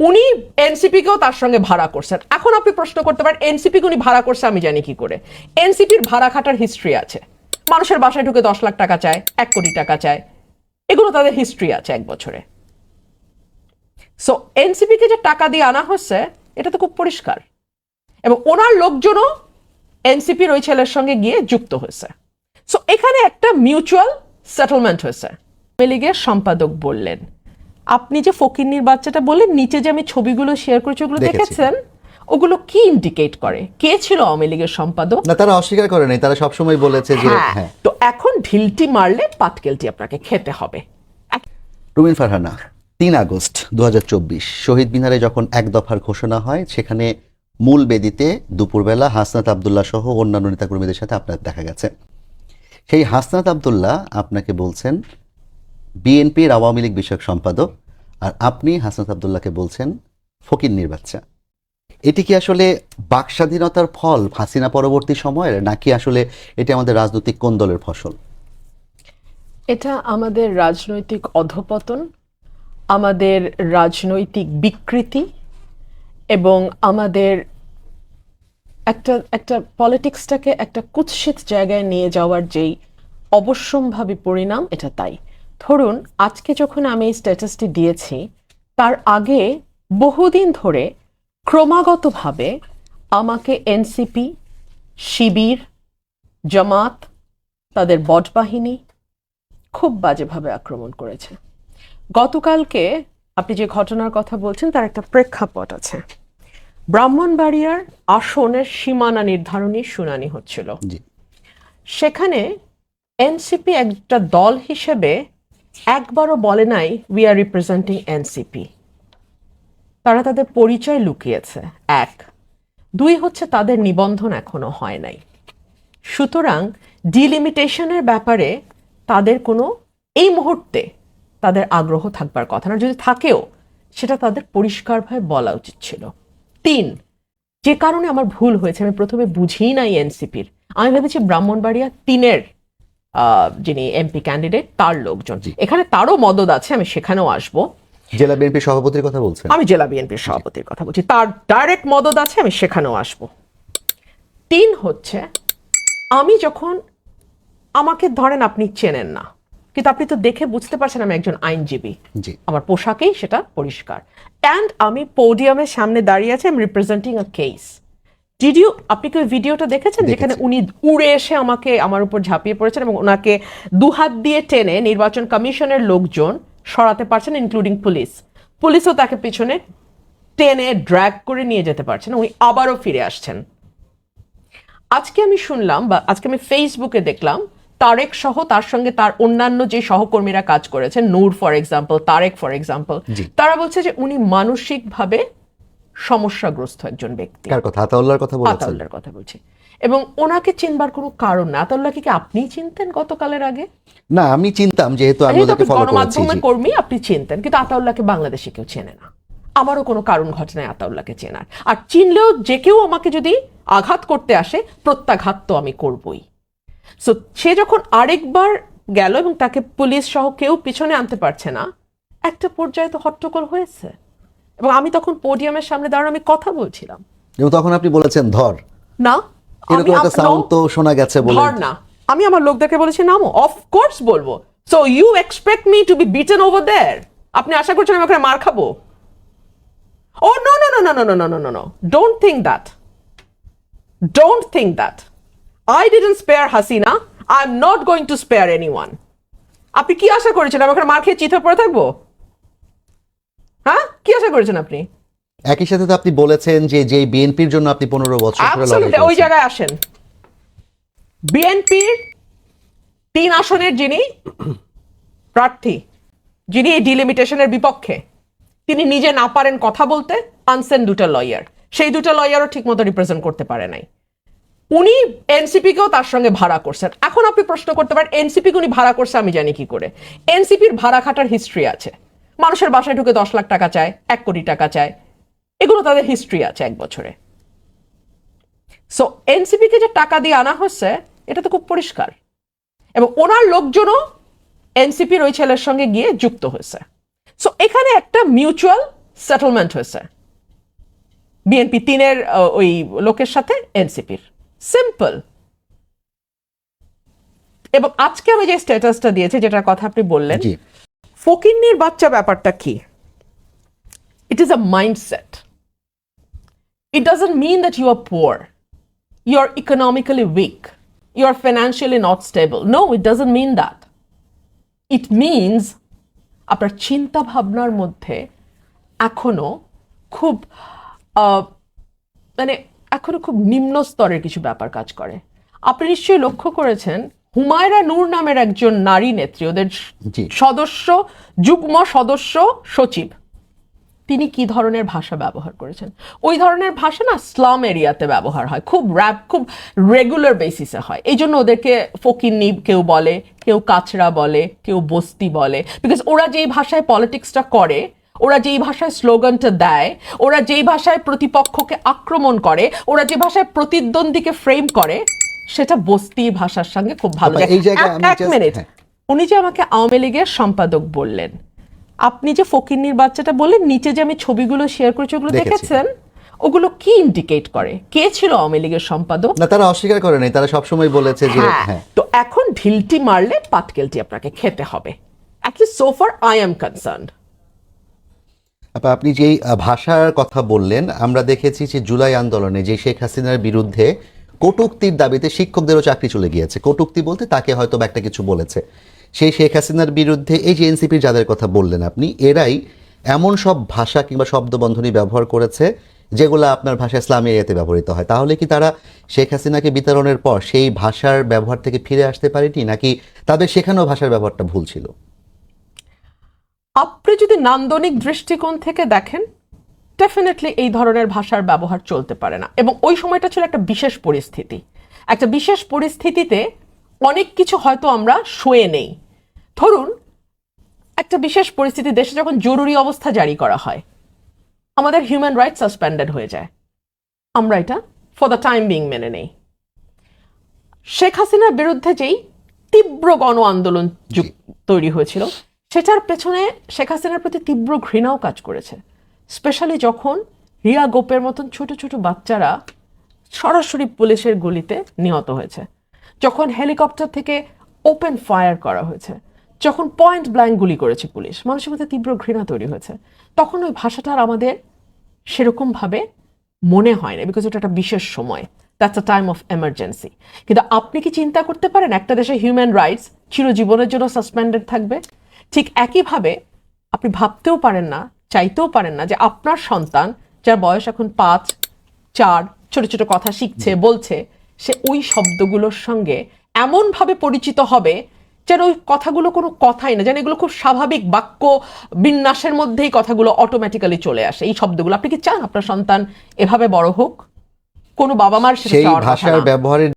উনি এনসিপি কেও তার সঙ্গে ভাড়া করছেন। এখন আপনি প্রশ্ন করতে পারেন এনসিপি উনি ভাড়া করছে, আমি জানি কি করে। এনসিপির ভাড়া খাটার হিস্ট্রি আছে। মানুষের বাসায় ঢুকে দশ লাখ টাকা চায়, এক কোটি টাকা চায়। এগুলো তাদের হিস্ট্রি আছে এক বছরে। সো এনসিপি কে যে টাকা দিয়ে আনা হচ্ছে, এটা তো খুব পরিষ্কার। এবং ওনার লোকজনও এনসিপির ওই ছেলের সঙ্গে গিয়ে যুক্ত হয়েছে। সো এখানে একটা মিউচুয়াল সেটেলমেন্ট হয়েছে। আওয়ামী লীগের সম্পাদক বললেন আপনি যে ফকিরনির বাচ্চাটা বললেন নিচে যে আমি ছবিগুলো শেয়ার করেছি ওগুলো দেখেছেন? ওগুলো কি ইন্ডিকেট করে? কে ছিল আওয়ামী লীগের সম্পাদক? না তারা অস্বীকার করে নাই। তারা সবসময় বলেছে যে হ্যাঁ। হ্যাঁ। তো এখন ঢিলটি মারলে পাটকেলটি আপনাকে খেতে হবে। রুমিন ফারহানা তিন আগস্ট দু হাজার চব্বিশ শহীদ মিনারে যখন এক দফার ঘোষণা হয় সেখানে মূল বেদিতে দুপুরবেলা হাসনাত আবদুল্লাহ সহ অন্যান্য নেতাকর্মীদের সাথে আপনার দেখা গেছে। সেই হাসনাত আবদুল্লাহ আপনাকে বলছেন বিএনপির আওয়ামী লীগ বিষয়ক সম্পাদক আর আপনি হাসান আবদুল্লাহকে বলছেন ফকির বাচ্চা এটি কি আসলে বাক স্বাধীনতার ফল হাসিনা পরবর্তী সময়ের, নাকি আসলে এটি আমাদের রাজনৈতিক কোন দলের ফসল? এটা আমাদের রাজনৈতিক অধপতন, আমাদের রাজনৈতিক বিকৃতি এবং আমাদের একটা একটা পলিটিক্সটাকে একটা কুৎসিত জায়গায় নিয়ে যাওয়ার যেই অবশ্যম্ভাবী পরিণাম, এটা তাই। ধরুন আজকে যখন আমি এই স্ট্যাটাসটি দিয়েছি তার আগে বহুদিন ধরে ক্রমাগতভাবে আমাকে এনসিপি শিবির জামাত তাদের বট বাহিনী খুব বাজেভাবে আক্রমণ করেছে। গতকালকে আপনি যে ঘটনার কথা বলছেন তার একটা প্রেক্ষাপট আছে। ব্রাহ্মণবাড়িয়ার আসনের সীমানা নির্ধারণী শুনানি হচ্ছিল। সেখানে এনসিপি একটা দল হিসেবে একবারও বলে নাই উই আর রিপ্রেজেন্টিং এনসিপি তারা তাদের পরিচয় লুকিয়েছে, এক। দুই হচ্ছে তাদের নিবন্ধন এখনও হয় নাই। সুতরাং ডিলিমিটেশনের ব্যাপারে তাদের কোনো, এই মুহূর্তে তাদের আগ্রহ থাকবার কথা না। যদি থাকেও, সেটা তাদের পরিষ্কারভাবে বলা উচিত ছিল। তিন, যে কারণে আমার ভুল হয়েছে, আমি প্রথমে বুঝিই নাই এনসিপির আমি ভেবেছি ব্রাহ্মণবাড়িয়া তিনের যিনি এমপি ক্যান্ডিডেট তার লোকজন। এখানে তারও মদত আছে আমি সেখানেও আসব। জেলা বিএনপি সভাপতির কথা বলছেন? আমি জেলা বিএনপির সভাপতির কথা বলছি। তার ডাইরেক্ট মদত আছে আমি সেখানেও আসব। তিন হচ্ছে আমি যখন আমাকে ধরেন আপনি চেনেন না কিন্তু আপনি তো দেখে বুঝতে পারছেন আমি একজন আইনজীবী। জি। আমার পোশাকেই সেটা পরিষ্কার। অ্যান্ড আমি পোডিয়ামের সামনে দাঁড়িয়ে আছি am representing a case did you আপনি কি ওই ভিডিওটা দেখেছেন? যেখানে উনি উড়ে এসে আমাকে আমার উপর ঝাঁপিয়ে পড়েছেন এবং ওনাকে দুহাত দিয়ে টেনে নির্বাচন কমিশনের লোকজন সরাতে পারছেন ইনক্লুডিং পুলিশ পুলিশও তাকে পিছনে টেনে ড্র্যাগ করে নিয়ে যেতে পারছেন উনি আবারও ফিরে আসছেন। আজকে আমি শুনলাম বা আজকে আমি ফেসবুকে দেখলাম তারেক সহ তার সঙ্গে তার অন্যান্য যে সহকর্মীরা কাজ করেছেন Noor for example Tarek for example তারা বলছে যে উনি মানসিকভাবে সমস্যাগ্রস্ত একজন ব্যক্তি। কার কথা? আতাউল্লাহর কথা বলেছেন। আতাউল্লার কথা বলছি। এবং ওনাকে চিনবার কোনো কারণ না। আতাউল্লাহকে কি আপনি চিনতেন গতকালের আগে? না আমি চিনতাম যেহেতু আমি ওদেরকে ফলো করেছি। কর্মী আপনি চিনতেন। কিন্তু আতাউল্লাহকে বাংলাদেশে কেউ চেনে না। আমারও কোনো কারণ ঘটে নাই আতাউল্লাহকে চেনার। আর চিনলেও যে কেউ আমাকে যদি আঘাত করতে আসে প্রত্যাঘাত তো আমি করবই। সো সে যখন আরেকবার গেল এবং তাকে পুলিশ সহ কেউ পিছনে আনতে পারছে না একটা পর্যায়ে তো হট্টগোল হয়েছে। এবং আমি তখন পোডিয়ামের সামনে দাঁড়ানো আমি কথা বলছিলাম। এবং তখন আপনি বলেছেন ধর। না আমি এরকম একটা সাউন্ড তো শোনা গেছে বলে। ধর না। আমি আমার লোকদেরকে বলেছি নামো অফ কোর্স বলব। So you expect me to be beaten over there আপনি আশা করছেন আমি ওখানে মার খাব? ও no no no no no no no no no no don't think that don't think that I didn't spare Hasina I am not going to spare anyone আপনি কি আশা করেছেন আমি ওখানে মার খেয়ে চিথে পড়ে থাকব? আশা করেছেন আপনি? একই সাথে তো আপনি বলেছেন যে যে বিএনপির জন্য আপনি পনেরো বছর ওই জায়গায় আসেন। বিএনপির তিন আসনের যিনি প্রার্থী যিনি এই ডিলিমিটেশনের বিপক্ষে তিনি নিজে না পারেন কথা বলতে আনসেন দুটো লয়ার সেই দুটো লয়ারও ঠিকমতো রিপ্রেজেন্ট করতে পারে নাই। উনি এনসিপি কেও তার সঙ্গে ভাড়া করছেন। এখন আপনি প্রশ্ন করতে পারেন এনসিপি উনি ভাড়া করছে আমি জানি কি করে। এনসিপির ভাড়া খাটার হিস্ট্রি আছে। মানুষের বাসায় ঢুকে দশ লাখ টাকা চায়, এক কোটি টাকা চায়। এগুলো তাদের হিস্ট্রি আছে এক বছরে। সো এনসিপি কে যে টাকা দিয়ে আনা হচ্ছে, এটা তো খুব পরিষ্কার। এবং ওনার লোকজনও এনসিপির ওই ছেলের সঙ্গে গিয়ে যুক্ত হয়েছে। সো এখানে একটা মিউচুয়াল সেটেলমেন্ট হয়েছে। বিএনপি তিনের ওই লোকের সাথে এনসিপির সিম্পল এবং আজকে আমি যে স্ট্যাটাসটা দিয়েছি, যেটার কথা আপনি বললেন ফকিন্নির বাচ্চা ব্যাপারটা কি? It is a mindset it doesn't mean that you are poor you are economically weak you are financially not stable no it doesn't mean that it means আপনার চিন্তা ভাবনার মধ্যে এখনও খুব মানে এখনও খুব নিম্ন স্তরের কিছু ব্যাপার কাজ করে। আপনি নিশ্চয়ই লক্ষ্য করেছেন হুমায়রা নূর নামের একজন নারী নেত্রী ওদের। সদস্য যুগ্ম সদস্য সচিব। তিনি কি ধরনের ভাষা ব্যবহার করেছেন? ওই ধরনের ভাষা না স্লাম এরিয়াতে ব্যবহার হয়। খুব র্যাপ খুব রেগুলার বেসিসে হয়। এই জন্য ওদেরকে ফকিন্নি কেউ বলে কেউ কাছড়া বলে কেউ বস্তি বলে। বিকজ ওরা যেই ভাষায় পলিটিক্সটা করে ওরা যেই ভাষায় স্লোগানটা দেয় ওরা যেই ভাষায় প্রতিপক্ষকে আক্রমণ করে ওরা যে ভাষায় প্রতিদ্বন্দ্বীকে ফ্রেম করে সেটা বস্তি ভাষার সঙ্গে খুব ভালো এক- মিনিট হ্যাঁ। উনি যে আমাকে আওয়ামী লীগের সম্পাদক বললেন আপনি যে ফকিন্নির বাচ্চাটা বললেন নিচে যে আমি ছবিগুলো শেয়ার করেছি ওগুলো দেখেছেন? ওগুলো কি ইন্ডিকেট করে? কে ছিল আওয়ামী লীগের সম্পাদক? না তারা অস্বীকার করে নাই। তারা সবসময় বলেছে যে হ্যাঁ। হ্যাঁ। তো এখন ঢিলটি মারলে পাটকেলটি আপনাকে খেতে হবে। At least so far I am concern আপা, আপনি যেই ভাষার কথা বললেন আমরা দেখেছি যে জুলাই আন্দোলনে যে শেখ হাসিনার বিরুদ্ধে কটুক্তির দাবিতে শিক্ষকদেরও চাকরি চলে গিয়েছে। কটুক্তি বলতে তাকে হয়তো একটা কিছু বলেছে। সেই শেখ হাসিনার বিরুদ্ধে এই যে এনসিপির যাদের কথা বললেন আপনি, এরাই এমন সব ভাষা কিংবা শব্দবন্ধনী ব্যবহার করেছে যেগুলো আপনার ভাষা ইসলামী এরিয়াতে ব্যবহৃত হয়। তাহলে কি তারা শেখ হাসিনাকে বিতরণের পর সেই ভাষার ব্যবহার থেকে ফিরে আসতে পারেনি, নাকি তাদের শেখানো ভাষার ব্যবহারটা ভুল ছিল? আপনি যদি নান্দনিক দৃষ্টিকোণ থেকে দেখেন ডেফিনেটলি এই ধরনের ভাষার ব্যবহার চলতে পারে না। এবং ওই সময়টা ছিল একটা বিশেষ পরিস্থিতি। একটা বিশেষ পরিস্থিতিতে অনেক কিছু হয়তো আমরা সয়ে নেই। ধরুন একটা বিশেষ পরিস্থিতি দেশে যখন জরুরি অবস্থা জারি করা হয় আমাদের হিউম্যান রাইট সাসপেন্ডেড হয়ে যায়। আমরা এটা ফর দ্য টাইম বিং মেনে নেই। শেখ হাসিনার বিরুদ্ধে যেই তীব্র গণ আন্দোলন যুগ- তৈরি হয়েছিল সেটার পেছনে শেখ হাসিনার প্রতি তীব্র ঘৃণাও কাজ করেছে। স্পেশালি যখন রিয়া গোপের মতন ছোট ছোট বাচ্চারা সরাসরি পুলিশের গুলিতে নিহত হয়েছে, যখন হেলিকপ্টার থেকে ওপেন ফায়ার করা হয়েছে, যখন পয়েন্ট ব্ল্যাঙ্ক গুলি করেছে পুলিশ মানুষের মধ্যে তীব্র ঘৃণা তৈরি হয়েছে, তখন ওই ভাষাটার আমাদের সেরকমভাবে মনে হয় না বিকজ ওটা একটা বিশেষ সময় that's a time of emergency কিন্তু আপনি কি চিন্তা করতে পারেন, একটা দেশে হিউম্যান রাইটস চিরজীবনের জন্য সাসপেন্ডেড থাকবে? ঠিক একইভাবে আপনি ভাবতেও পারেন না চাইতেও পারেন না যে আপনার সন্তান যার বয়স এখন পাঁচ চার ছোট ছোট কথা শিখছে বলছে সে ওই শব্দগুলোর সঙ্গে এমনভাবে পরিচিত হবে যেন ওই কথাগুলো কোনো কথাই না যেন এগুলো খুব স্বাভাবিক বাক্য বিন্যাসের মধ্যেই কথাগুলো অটোমেটিক্যালি চলে আসে। এই শব্দগুলো আপনি কি চান আপনার সন্তান এভাবে বড় হোক? কোনো বাবা মার সেই ভাষার ব্যবহারের